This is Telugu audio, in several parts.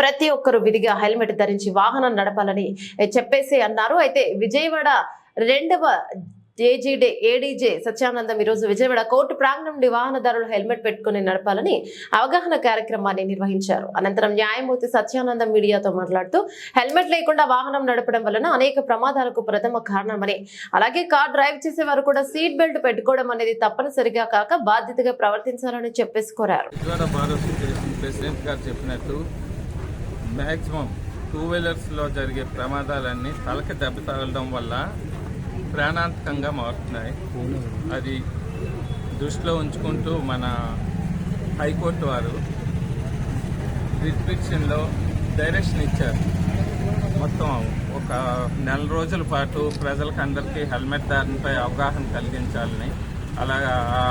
ప్రతి ఒక్కరు విధిగా హెల్మెట్ ధరించి వాహనం నడపాలని చెప్పేసి అన్నారు. అయితే విజయవాడ రెండవ ఏజీడే ఏడీజే సత్యానందం ఈరోజు విజయవాడ కోర్టు ప్రాంగణం నుండి వాహనదారులు హెల్మెట్ పెట్టుకుని నడపాలని అవగాహన కార్యక్రమాన్ని నిర్వహించారు. అనంతరం న్యాయమూర్తి సత్యానందం మీడియాతో మాట్లాడుతూ హెల్మెట్ లేకుండా వాహనం నడపడం వలన అనేక ప్రమాదాలకు ప్రథమ కారణమని అలాగే కార్ డ్రైవ్ చేసే వారు కూడా సీట్ బెల్ట్ పెట్టుకోవడం అనేది తప్పనిసరిగా కాక బాధ్యతగా ప్రవర్తించాలని చెప్పేసి కోరారు. చెప్పినట్టు మ్యాక్సిమం టూ వీలర్స్లో జరిగే ప్రమాదాలన్నీ తలకి దెబ్బ తగలడం వల్ల ప్రాణాంతకంగా మారుతున్నాయి. అది దృష్టిలో ఉంచుకుంటూ మన హైకోర్టు వారు రిస్ట్రిక్షన్లో డైరెక్షన్ ఇచ్చారు. మొత్తం ఒక నెల రోజుల పాటు ప్రజలకు అందరికీ హెల్మెట్ దారిపై అవగాహన కలిగించాలని అలాగా ఆ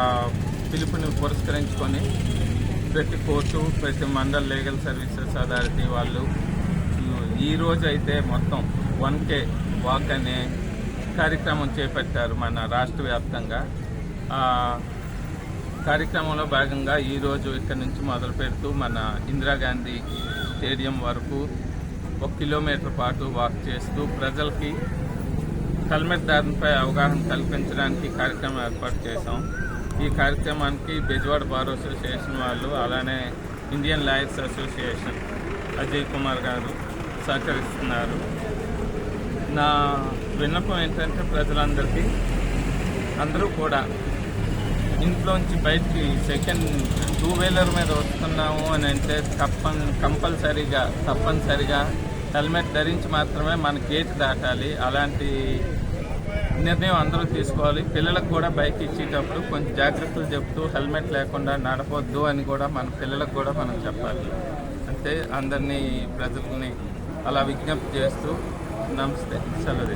పిలుపుని పురస్కరించుకొని ప్రతి కోర్టు ప్రతి మండల్ లీగల్ సర్వీసెస్ అథారిటీ వాళ్ళు. ఈ రోజు అయితే మొత్తం వన్ కే వాక్ అనే కార్యక్రమం చేపట్టారు మన రాష్ట్ర వ్యాప్తంగా. కార్యక్రమంలో భాగంగా ఈరోజు ఇక్కడ నుంచి మొదలు పెడుతూ మన ఇందిరాగాంధీ స్టేడియం వరకు ఒక కిలోమీటర్ పాటు వాక్ చేస్తూ ప్రజలకి హెల్మెట్ దారిపై అవగాహన కల్పించడానికి కార్యక్రమం ఏర్పాటు చేశాం. ఈ కార్యక్రమానికి బెజవాడ బార్ అసోసియేషన్ వాళ్ళు అలానే Indian lawyers association Ajay Kumar గారు సహకరిస్తున్నారు. నా విన్నపం ఏంటంటే ప్రజలందరికీ అందరూ కూడా ఇంట్లోంచి బయటికి సెకండ్ టూ వీలర్ మీద వస్తున్నాము అని అంటే తప్పని కంపల్సరీగా తప్పనిసరిగా హెల్మెట్ ధరించి మాత్రమే మన గేట్ దాటాలి. అలాంటి నిర్ణయం అందరూ తీసుకోవాలి. పిల్లలకు కూడా బైక్ ఇచ్చేటప్పుడు కొంచెం జాగ్రత్తలు చెప్తూ హెల్మెట్ లేకుండా నడపొద్దు అని కూడా మన పిల్లలకు కూడా మనం చెప్పాలి. అంటే అందరినీ ప్రజల్ని అలా విజ్ఞప్తి చేస్తూ నమస్తే సెలవు